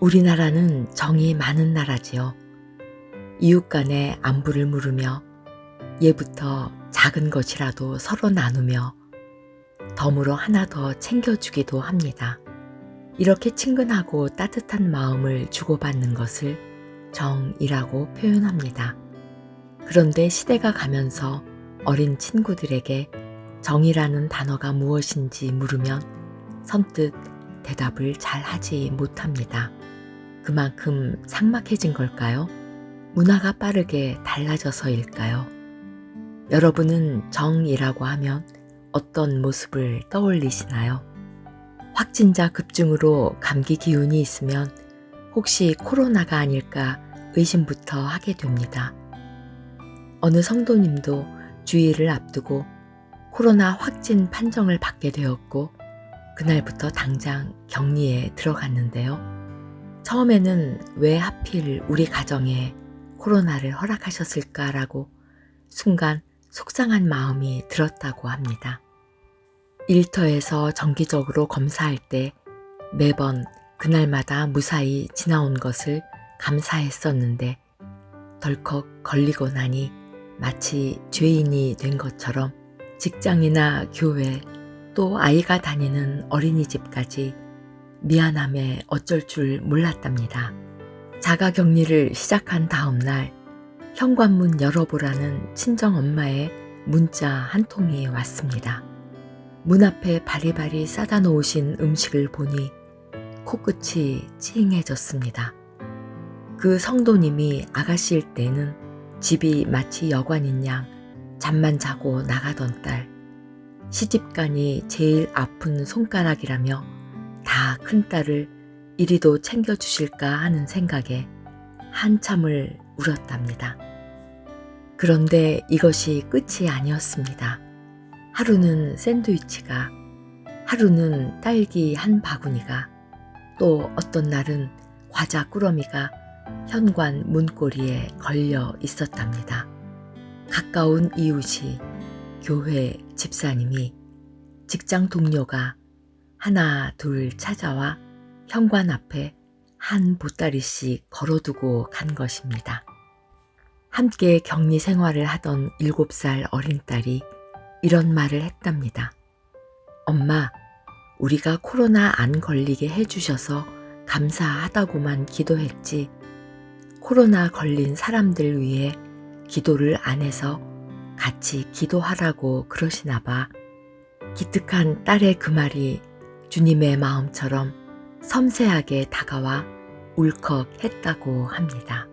우리나라는 정이 많은 나라지요. 이웃 간의 안부를 물으며 예부터 작은 것이라도 서로 나누며 덤으로 하나 더 챙겨주기도 합니다. 이렇게 친근하고 따뜻한 마음을 주고받는 것을 정이라고 표현합니다. 그런데 시대가 가면서 어린 친구들에게 정이라는 단어가 무엇인지 물으면 선뜻 대답을 잘 하지 못합니다. 그만큼 삭막해진 걸까요? 문화가 빠르게 달라져서일까요? 여러분은 정이라고 하면 어떤 모습을 떠올리시나요? 확진자 급증으로 감기 기운이 있으면 혹시 코로나가 아닐까 의심부터 하게 됩니다. 어느 성도님도 주의를 앞두고 코로나 확진 판정을 받게 되었고 그날부터 당장 격리에 들어갔는데요. 처음에는 왜 하필 우리 가정에 코로나를 허락하셨을까라고 순간 속상한 마음이 들었다고 합니다. 일터에서 정기적으로 검사할 때 매번 그날마다 무사히 지나온 것을 감사했었는데 덜컥 걸리고 나니 마치 죄인이 된 것처럼 직장이나 교회 또 아이가 다니는 어린이집까지 미안함에 어쩔 줄 몰랐답니다. 자가 격리를 시작한 다음 날 현관문 열어보라는 친정 엄마의 문자 한 통이 왔습니다. 문 앞에 바리바리 싸다 놓으신 음식을 보니 코끝이 찡해졌습니다. 그 성도님이 아가씨일 때는 집이 마치 여관인 양 잠만 자고 나가던 딸, 시집간이 제일 아픈 손가락이라며 다 큰딸을 이리도 챙겨주실까 하는 생각에 한참을 울었답니다. 그런데 이것이 끝이 아니었습니다. 하루는 샌드위치가, 하루는 딸기 한 바구니가, 또 어떤 날은 과자 꾸러미가 현관 문고리에 걸려 있었답니다. 가까운 이웃이, 교회 집사님이, 직장 동료가 하나 둘 찾아와 현관 앞에 한 보따리씩 걸어두고 간 것입니다. 함께 격리 생활을 하던 일곱 살 어린 딸이 이런 말을 했답니다. 엄마, 우리가 코로나 안 걸리게 해주셔서 감사하다고만 기도했지. 코로나 걸린 사람들 위해 기도를 안 해서 같이 기도하라고 그러시나 봐. 기특한 딸의 그 말이 주님의 마음처럼 섬세하게 다가와 울컥했다고 합니다.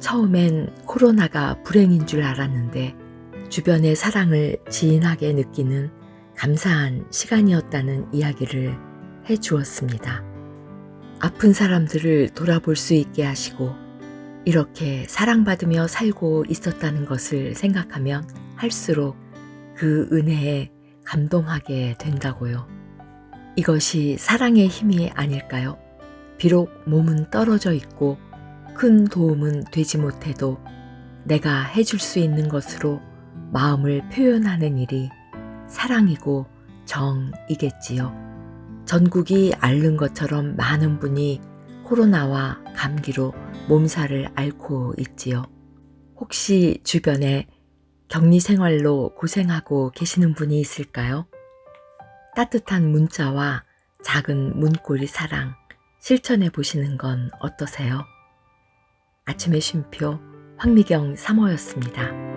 처음엔 코로나가 불행인 줄 알았는데 주변의 사랑을 지인하게 느끼는 감사한 시간이었다는 이야기를 해 주었습니다. 아픈 사람들을 돌아볼 수 있게 하시고 이렇게 사랑받으며 살고 있었다는 것을 생각하면 할수록 그 은혜에 감동하게 된다고요. 이것이 사랑의 힘이 아닐까요? 비록 몸은 떨어져 있고 큰 도움은 되지 못해도 내가 해줄 수 있는 것으로 마음을 표현하는 일이 사랑이고 정이겠지요. 전국이 앓는 것처럼 많은 분이 코로나와 감기로 몸살을 앓고 있지요. 혹시 주변에 격리 생활로 고생하고 계시는 분이 있을까요? 따뜻한 문자와 작은 문고리 사랑 실천해 보시는 건 어떠세요? 아침의 쉼표 황미경 사모였습니다.